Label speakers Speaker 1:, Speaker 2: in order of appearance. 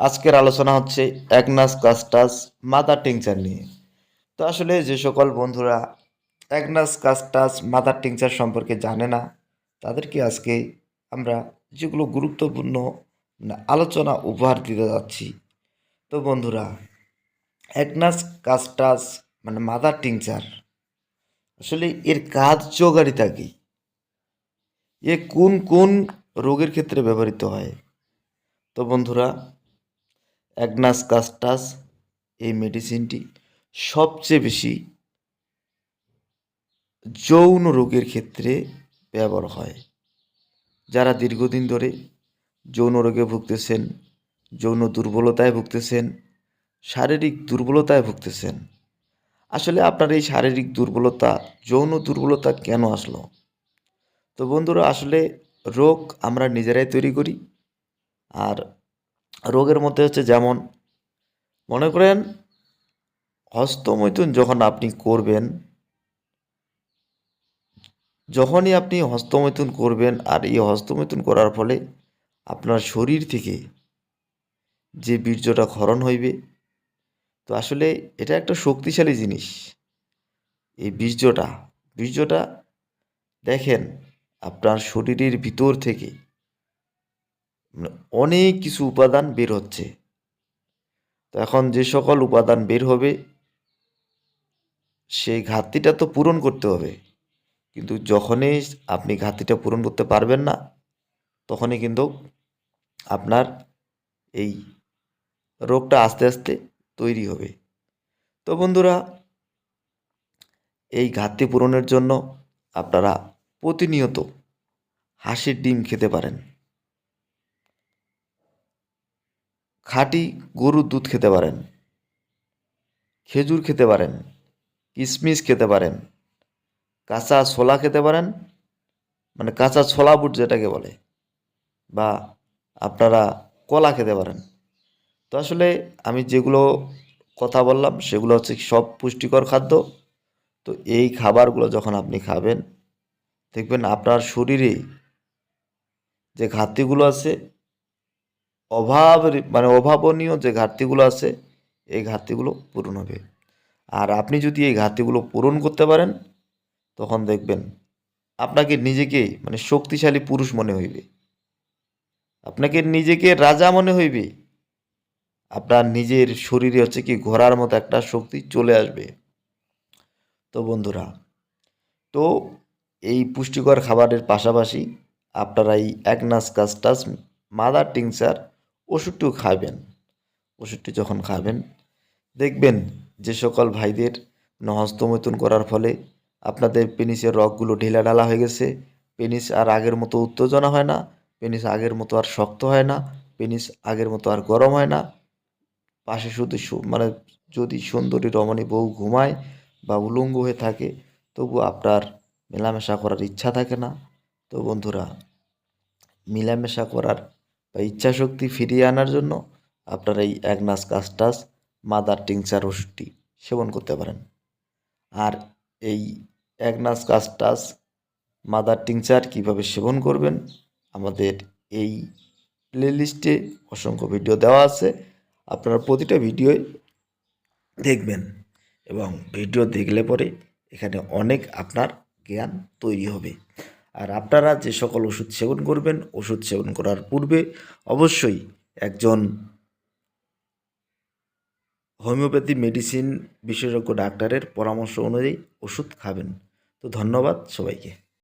Speaker 1: আজকের আলোচনা হচ্ছে অ্যাগনাস কাস্টাস মাদার টিংচার নিয়ে। তো আসলে যে সকল বন্ধুরা অ্যাগনাস কাস্টাস মাদার টিংচার সম্পর্কে জানে না, তাদেরকে আজকে আমরা যেগুলো গুরুত্বপূর্ণ আলোচনা উপহার দিতে যাচ্ছি। তো বন্ধুরা অ্যাগনাস কাস্টাস মানে মাদার টিংচার, আসলে এর কাজ যোগারিতা কি? এ কোন কোন রোগের ক্ষেত্রে ব্যবহৃত হয়? তো বন্ধুরা অ্যাগনাস কাস্টাস এই মেডিসিনটি সবচেয়ে বেশি যৌন রোগের ক্ষেত্রে ব্যবহার হয়। যারা দীর্ঘদিন ধরে যৌন রোগে ভুগতেছেন, যৌন দুর্বলতায় ভুগতেছেন, শারীরিক দুর্বলতায় ভুগতেছেন, আসলে আপনার এই শারীরিক দুর্বলতা, যৌন দুর্বলতা কেন আসলো? তো বন্ধুরা, আসলে রোগ আমরা নিজেরাই তৈরি করি, আর রোগের মধ্যে হচ্ছে যেমন, মনে করেন হস্তমৈথুন যখন আপনি করবেন, যখনই আপনি হস্তমৈথুন করবেন আর এই হস্তমৈথুন করার ফলে আপনার শরীর থেকে যে বীর্যটা ক্ষরণ হইবে, তো আসলে এটা একটা শক্তিশালী জিনিস। এই বীর্যটা বীর্যটা দেখেন আপনার শরীরের ভিতর থেকে অনেক কিছু উপাদান বের হচ্ছে। তো এখন যে সকল উপাদান বের হবে, সেই ঘাটতিটা তো পূরণ করতে হবে। কিন্তু যখনই আপনি ঘাটতিটা পূরণ করতে পারবেন না, তখনই কিন্তু আপনার এই রোগটা আস্তে আস্তে তৈরি হবে। তো বন্ধুরা, এই ঘাটতি পূরণের জন্য আপনারা প্রতিনিয়ত হাঁসের ডিম খেতে পারেন। খাঁটি গরুর দুধ খেতে পারেন, খেজুর খেতে পারেন কিশমিশ খেতে পারেন, কাঁচা ছোলা খেতে পারেন মানে কাঁচা ছোলা বুট যেটাকে বলে, বা আপনারা কলা খেতে পারেন। তো আসলে আমি যেগুলো কথা বললাম সেগুলো হচ্ছে সব পুষ্টিকর খাদ্য। তো এই খাবারগুলো যখন আপনি খাবেন, দেখবেন আপনার শরীরে যে ঘাটতিগুলো আছে অভাব মানে অভাবনীয় যে ঘাটতিগুলো আছে, এই ঘাটতিগুলো পূরণ হবে। আর আপনি যদি এই ঘাটতিগুলো পূরণ করতে পারেন, তখন দেখবেন আপনাকে নিজেকে মানে শক্তিশালী পুরুষ মনে হইবে। আপনাকে নিজেকে রাজা মনে হইবে। আপনার নিজের শরীরে হচ্ছে কি, ঘোড়ার মতো একটা শক্তি চলে আসবে। তো বন্ধুরা, তো এই পুষ্টিকর খাবারের পাশাপাশি আপনারা এই একনাস কাস্টাস মাদার টিংচার ওষুধটিও খাবেন। ওষুধটি যখন খাবেন, দেখবেন যে সকল ভাইদের হস্তমৈথুন করার ফলে আপনাদের পেনিসের রগগুলো ঢিলা ঢালা হয়ে গেছে। পেনিস আর আগের মতো উত্তেজনা হয় না, পেনিস আগের মতো আর শক্ত হয় না, পেনিস আগের মতো আর গরম হয় না। পাশে শুধু মানে যদি সুন্দরী রমণী বউ ঘুমায় বা উলঙ্গ হয়ে থাকে, তবু আপনার মেলামেশা করার ইচ্ছা থাকে না। তো বন্ধুরা, মেলামেশা করার বা ইচ্ছা শক্তি ফিরিয়ে আনার জন্য আপনারা এই অ্যাগনাস কাস্টাস মাদার টিংচার ওষুধটি সেবন করতে পারেন। আর এই অ্যাগনাস কাস্টাস মাদার টিংচার কীভাবে সেবন করবেন, আমাদের এই প্লেলিস্টে অসংখ্য ভিডিও দেওয়া আছে, আপনারা প্রতিটা ভিডিওই দেখবেন এবং ভিডিও দেখলে পরে এখানে অনেক আপনার জ্ঞান তৈরি হবে। আর আপনারা যে সকল ওষুধ সেবন করবেন, ওষুধ সেবন করার পূর্বে অবশ্যই একজন হোমিওপ্যাথি মেডিসিন বিশেষজ্ঞ ডাক্তারের পরামর্শ অনুযায়ী ওষুধ খাবেন। তো ধন্যবাদ সবাইকে।